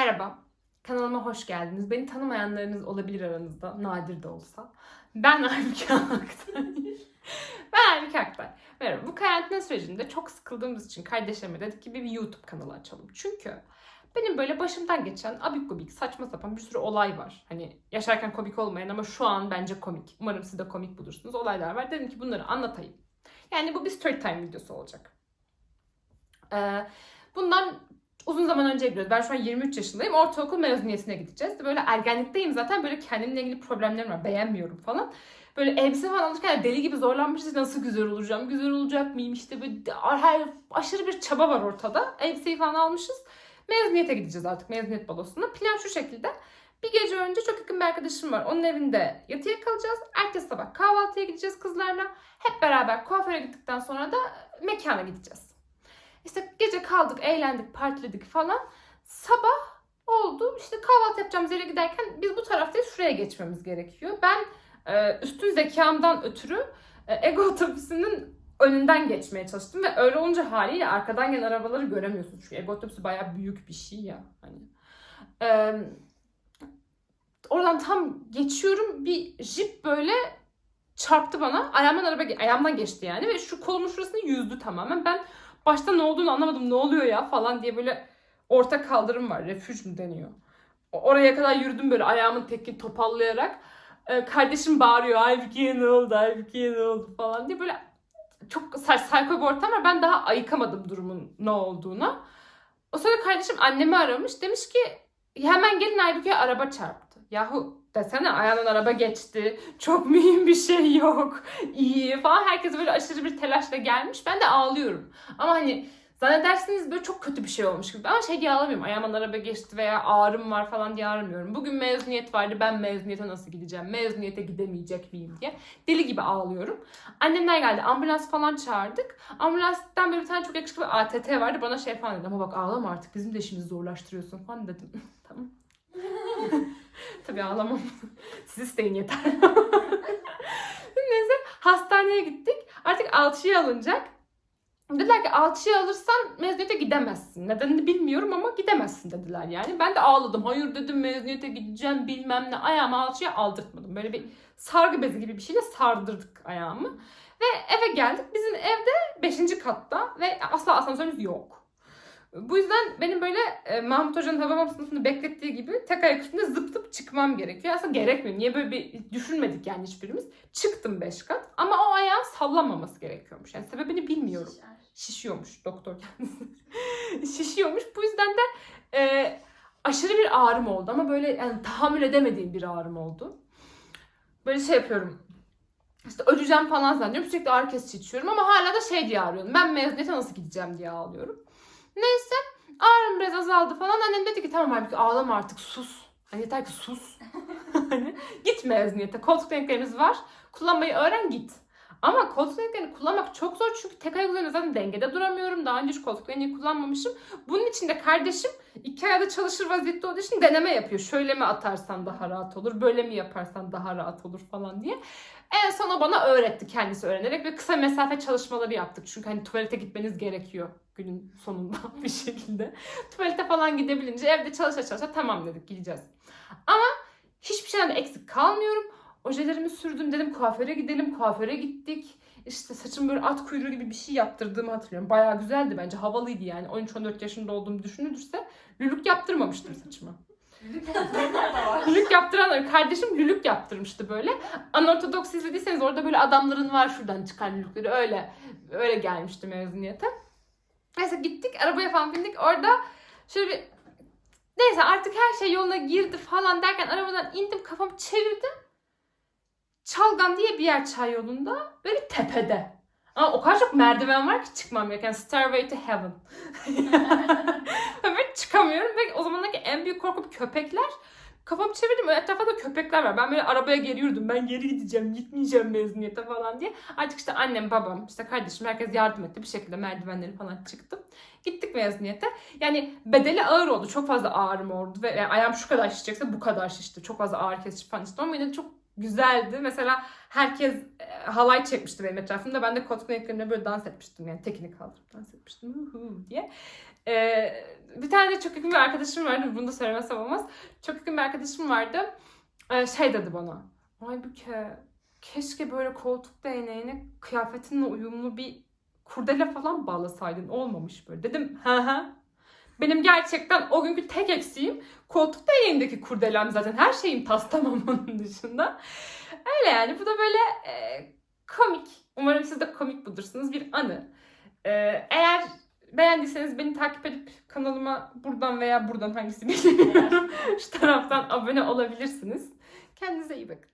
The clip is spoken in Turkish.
Merhaba, kanalıma hoş geldiniz. Beni tanımayanlarınız olabilir aranızda, nadir de olsa. Ben Aybüke Aktay. ben Aybüke Aktay. Merhaba, bu karantina sürecinde çok sıkıldığımız için kardeşlerime dedik ki bir YouTube kanalı açalım. Çünkü benim böyle başımdan geçen abik gubik, saçma sapan bir sürü olay var. Hani yaşarken komik olmayan ama şu an bence komik. Umarım siz de komik bulursunuz. Olaylar var. Dedim ki bunları anlatayım. Yani bu bir story time videosu olacak. Ee, bundan uzun zaman önce gidiyoruz. Ben şu an 23 yaşındayım. Ortaokul mezuniyetine gideceğiz. Böyle ergenlikteyim zaten. Böyle kendimle ilgili problemlerim var. Beğenmiyorum falan. Böyle elbise falan alırken deli gibi zorlanmışız. Nasıl güzel olacağım? Güzel olacak mıyım? İşte böyle her aşırı bir çaba var ortada. Elbiseyi falan almışız. Mezuniyete gideceğiz artık. Mezuniyet balosuna. Plan şu şekilde. Bir gece önce çok yakın bir arkadaşım var. Onun evinde yatıya kalacağız. Ertesi sabah kahvaltıya gideceğiz kızlarla. Hep beraber kuaföre gittikten sonra da mekana gideceğiz. İşte gece kaldık, eğlendik, partiledik falan. Sabah oldu. İşte kahvaltı yapacağımız yere giderken biz bu taraftayız. Şuraya geçmemiz gerekiyor. Ben e, üstün zekamdan ötürü e, Ego otobüsünün önünden geçmeye çalıştım ve öyle olunca haliyle arkadan gelen arabaları göremiyorsunuz. Çünkü Ego otobüsü bayağı büyük bir şey ya. Hani. E, oradan tam geçiyorum. Bir jip böyle çarptı bana. Ayağımdan araba ayağımdan geçti yani ve şu kolumun şurasını yüzdü tamamen. Ben başta ne olduğunu anlamadım. Ne oluyor ya falan diye böyle orta kaldırım var. Refüj mü deniyor. Oraya kadar yürüdüm böyle ayağımın tekini topallayarak. Ee, kardeşim bağırıyor. Aybüke'ye ne oldu? Aybüke'ye ne oldu falan diye böyle çok sayko bir ortam var. Ben daha ayıkamadım durumun ne olduğuna. O sırada kardeşim annemi aramış. Demiş ki hemen gelin Aybüke'ye araba çarptı. Yahu desene ayağından araba geçti. Çok mühim bir şey yok. İyi falan. Herkes böyle aşırı bir telaşla gelmiş. Ben de ağlıyorum. Ama hani zannedersiniz böyle çok kötü bir şey olmuş gibi. Ama şey diye ağlamıyorum. Ayağımdan araba geçti veya ağrım var falan diye ağlamıyorum. Bugün mezuniyet vardı. Ben mezuniyete nasıl gideceğim? Mezuniyete gidemeyecek miyim diye. Deli gibi ağlıyorum. Annemler geldi. Ambulans falan çağırdık. Ambulanstan böyle bir tane çok yakışıklı bir ATT vardı. Bana şey falan dedi. Ama bak ağlama artık. Bizim de işimizi zorlaştırıyorsun falan dedim. tamam. Tabii ağlamam. Siz isteyin yeter. Neyse hastaneye gittik. Artık alçıya alınacak. Dediler ki alçıya alırsan mezuniyete gidemezsin. Nedenini bilmiyorum ama gidemezsin dediler yani. Ben de ağladım. Hayır dedim mezuniyete gideceğim bilmem ne. Ayağımı alçıya aldırtmadım. Böyle bir sargı bezi gibi bir şeyle sardırdık ayağımı. Ve eve geldik. Bizim evde 5. katta ve asla asansörümüz yok. Bu yüzden benim böyle e, Mahmut Hoca'nın Hababam sınıfını beklettiği gibi tek ayak üstünde zıp zıp çıkmam gerekiyor. Aslında gerekmiyor. Niye böyle bir düşünmedik yani hiçbirimiz. Çıktım 5 kat ama o ayağın sallanmaması gerekiyormuş. Yani sebebini bilmiyorum. Şişiyormuş doktor kendisi. Şişiyormuş. Bu yüzden de e, aşırı bir ağrım oldu ama böyle yani tahammül edemediğim bir ağrım oldu. Böyle şey yapıyorum. İşte öleceğim falan zannediyorum. Sürekli ağrı kesici içiyorum ama hala da şey diye ağrıyorum. Ben mezuniyete nasıl gideceğim diye ağlıyorum. Neyse ağrım biraz azaldı falan. Annem dedi ki tamam abi ağlama artık sus. Hani yeter ki sus. hani git mezuniyete. Koltuk renklerimiz var. Kullanmayı öğren git. Ama koltuk renklerini kullanmak çok zor çünkü tek ayak üzerinde zaten dengede duramıyorum. Daha önce hiç koltuk kullanmamışım. Bunun için de kardeşim iki ayda çalışır vaziyette olduğu için deneme yapıyor. Şöyle mi atarsan daha rahat olur, böyle mi yaparsan daha rahat olur falan diye. En son o bana öğretti kendisi öğrenerek ve kısa mesafe çalışmaları yaptık. Çünkü hani tuvalete gitmeniz gerekiyor günün sonunda bir şekilde. Tuvalete falan gidebilince evde çalışa çalışa tamam dedik gideceğiz. Ama hiçbir şeyden de eksik kalmıyorum. Ojelerimi sürdüm dedim kuaföre gidelim. Kuaföre gittik. İşte saçım böyle at kuyruğu gibi bir şey yaptırdığımı hatırlıyorum. Bayağı güzeldi bence. Havalıydı yani. 13-14 yaşında olduğumu düşünülürse lülük yaptırmamıştım saçıma. lülük yaptıran kardeşim lülük yaptırmıştı böyle. Anortodoks izlediyseniz orada böyle adamların var şuradan çıkan lülükleri öyle öyle gelmişti mezuniyete. Neyse gittik arabaya falan bindik. Orada şöyle bir neyse artık her şey yoluna girdi falan derken arabadan indim kafamı çevirdim. Çalgan diye bir yer çay yolunda. Böyle tepede. Ama o kadar çok merdiven var ki çıkmam gereken. Stairway to Heaven. Ve çıkamıyorum. Ve o zamandaki en büyük korkum köpekler. Kafamı çevirdim. Etrafta da köpekler var. Ben böyle arabaya geri yürüdüm. Ben geri gideceğim. Gitmeyeceğim mezuniyete falan diye. Artık işte annem, babam, işte kardeşim herkes yardım etti. Bir şekilde merdivenleri falan çıktım. Gittik mezuniyete. Yani bedeli ağır oldu. Çok fazla ağrım oldu. Ve yani ayağım şu kadar şişecekse bu kadar şişti. Çok fazla ağrı kesici falan işte. Ama yine çok güzeldi. Mesela herkes e, halay çekmişti benim etrafımda. Ben de koltuk renklerimle böyle dans etmiştim. Yani tekini kaldırıp dans etmiştim Uhu diye. E, bir tane de çok yakın bir arkadaşım vardı. Bunu da söylemesem olmaz. Çok yakın bir arkadaşım vardı. E, şey dedi bana. Aybüke keşke böyle koltuk değneğine kıyafetinle uyumlu bir kurdele falan bağlasaydın. Olmamış böyle. Dedim hı hı. Benim gerçekten o günkü tek eksiğim koltuk değneğindeki kurdelem zaten. Her şeyim tas tamam onun dışında. Öyle yani. Bu da böyle e, komik. Umarım siz de komik bulursunuz. Bir anı. E, eğer beğendiyseniz beni takip edip kanalıma buradan veya buradan hangisi bilmiyorum. Şu taraftan abone olabilirsiniz. Kendinize iyi bakın.